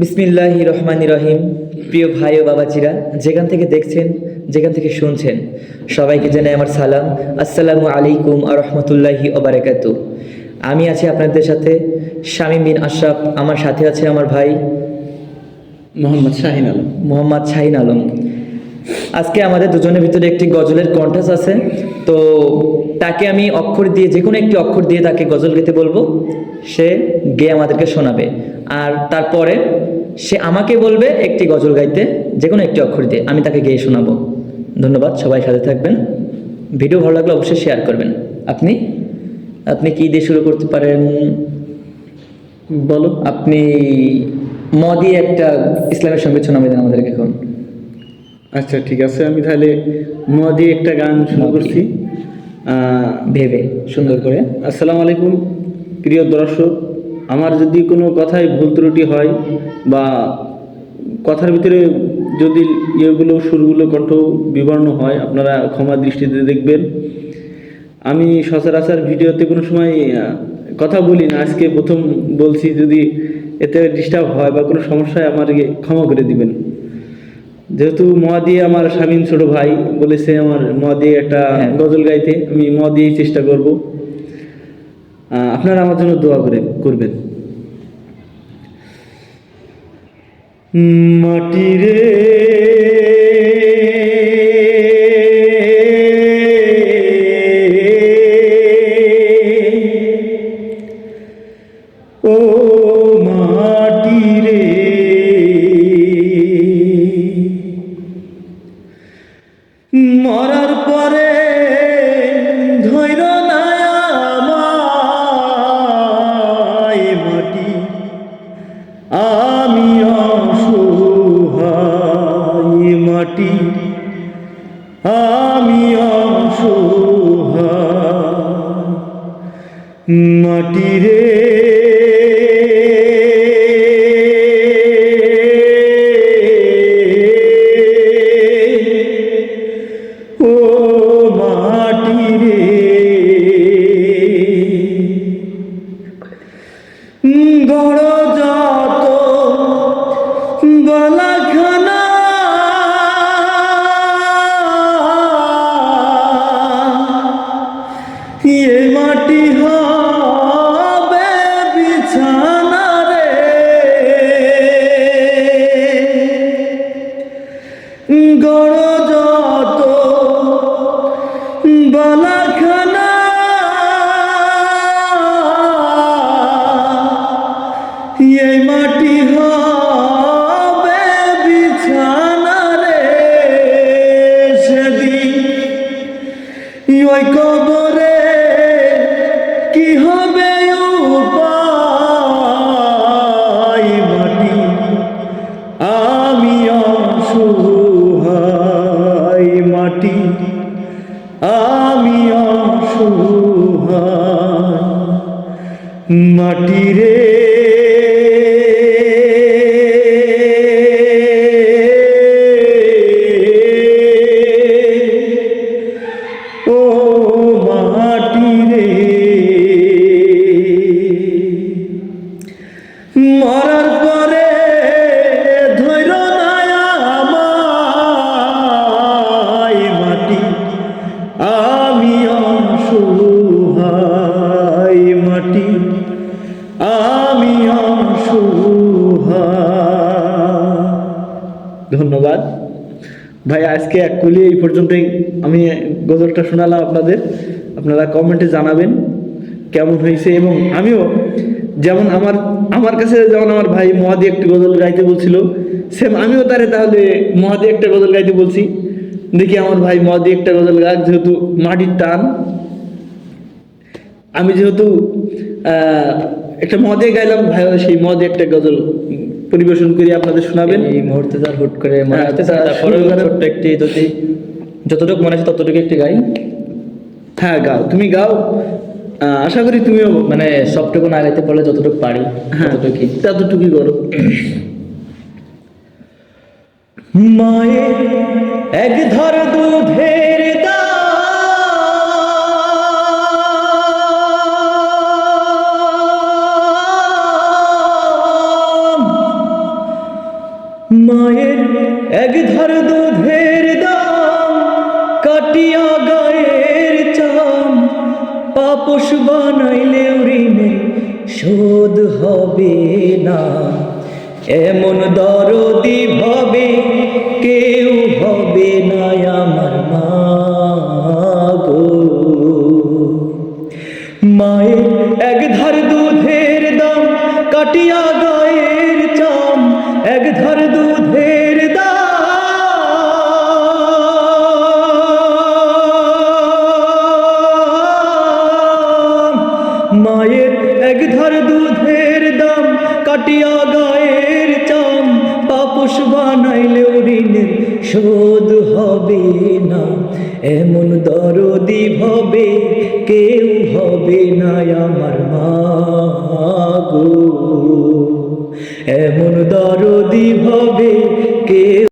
বিসমিল্লাহ রহমান রহিম। প্রিয় ভাই ও বাবাজিরা যেখান থেকে দেখছেন যেখান থেকে শুনছেন সবাইকে জানাই আমার সালাম। আসসালামু আলাইকুম আ রহমতুল্লাহি ওবরাকাতু আমি আছি আপনাদের সাথে শামীম বিন আশরাফ। আমার সাথে আছে আমার ভাই মোহাম্মদ শাহিন আলম। মোহাম্মদ শাহিন আলম। আজকে আমাদের দুজনের ভিতরে একটি গজলের কন্ঠাস আছে। তো তাকে আমি অক্ষর দিয়ে যে কোনো একটি অক্ষর দিয়ে তাকে গজল গেতে বলব। সে গেয়ে আমাদেরকে শোনাবে। আর তারপরে সে আমাকে বলবে একটি গজল গাইতে যে কোনো একটি অক্ষর দিয়ে। আমি তাকে গেয়ে শোনাবো। ধন্যবাদ সবাই সাথে থাকবেন। ভিডিও ভালো লাগলে অবশ্যই শেয়ার করবেন। আপনি? আপনি কি দিয়ে শুরু করতে পারেন? বলো। আপনি ম দিয়ে একটা ইসলামের সঙ্গে শোনাবে দেন আমাদেরকে এখন। আচ্ছা ঠিক আছে আমি তাহলে ম দিয়ে একটা গান শুরু করছি। ভেবে সুন্দর করে। আসসালামু আলাইকুম প্রিয় দর্শক আমার যদি কোনো কথায় ভুল ত্রুটি হয় বা কথার ভিতরে যদি ইয়েগুলো সুরগুলো কণ্ঠ বিবর্ণ হয় আপনারা ক্ষমা দৃষ্টিতে দেখবেন। আমি সচরাচর ভিডিওতে কোনো সময় কথা বলি না। আজকে প্রথম বলছি যদি এতে ডিস্টার্ব হয় বা কোনো সমস্যায় আমার ক্ষমা করে দিবেন। যেহেতু মহা দিয়ে আমার স্বামীন ছোট ভাই বলেছে আমার মহাদি দিয়ে একটা হ্যাঁ। গজল গাইতে আমি মহাদি চেষ্টা করব আপনারা আমার জন্য দোয়া করে করবেন মাটি আমি অসহায় মাটি রে। ও মাটি রে। গড় যত গলাখানা এ মাটি হবে বিছানা রে। গড় যত বালাখানা এই মাটি হবে বিছানা রে। সেদিন ওই মাটি ধন্যবাদ। ভাই, আজকে এক কুলি এই পর্যন্তই। আমি গজলটা শোনালাম আপনাদের। আপনারা কমেন্টে জানাবেন কেমন হয়েছে এবং আমিও যেমন আমার আমার কাছে যেমন আমার ভাই মহাদি একটি গজল গাইতে বলছিল সেম আমিও তারে তাহলে মহাদি একটা গজল গাইতে বলছি। দেখি আমার ভাই মহাদি একটা গজল গাক, যেহেতু মাটির টান। আমি যেহেতু একটা মদে গাইলাম ভাই সেই মদে একটা গজল পরিবেশন করে আপনাদের শোনাবেন। এই মুহূর্তে তার হুট করে মনে হ্যাঁ, তারপরে ছোট্ট একটি যদি যতটুকু মনে আছে ততটুকু একটি গাই। হ্যাঁ গাও তুমি গাও। আশা করি তুমিও মানে সবটুকু না গাইতে পারলে যতটুকু পারি হ্যাঁ ততটুকুই। ততটুকুই করো। মায়ের এক ধর দুধের মায়ের এক ধর দুধের দাম, কাটিয়া গায়ের চাম। পাপস বানাইলে ঋণে শোধ হবে না। এমন দরদি ভাবে মায়ের এক ধার দুধের দাম, কাটিয়া গায়ের চাম। পাপুষ বানাইলে ঋণের শোধ হবে না। এমন দরদি ভবে কেউ হবে না আমার মা গো। এমন দরদি ভবে কেউ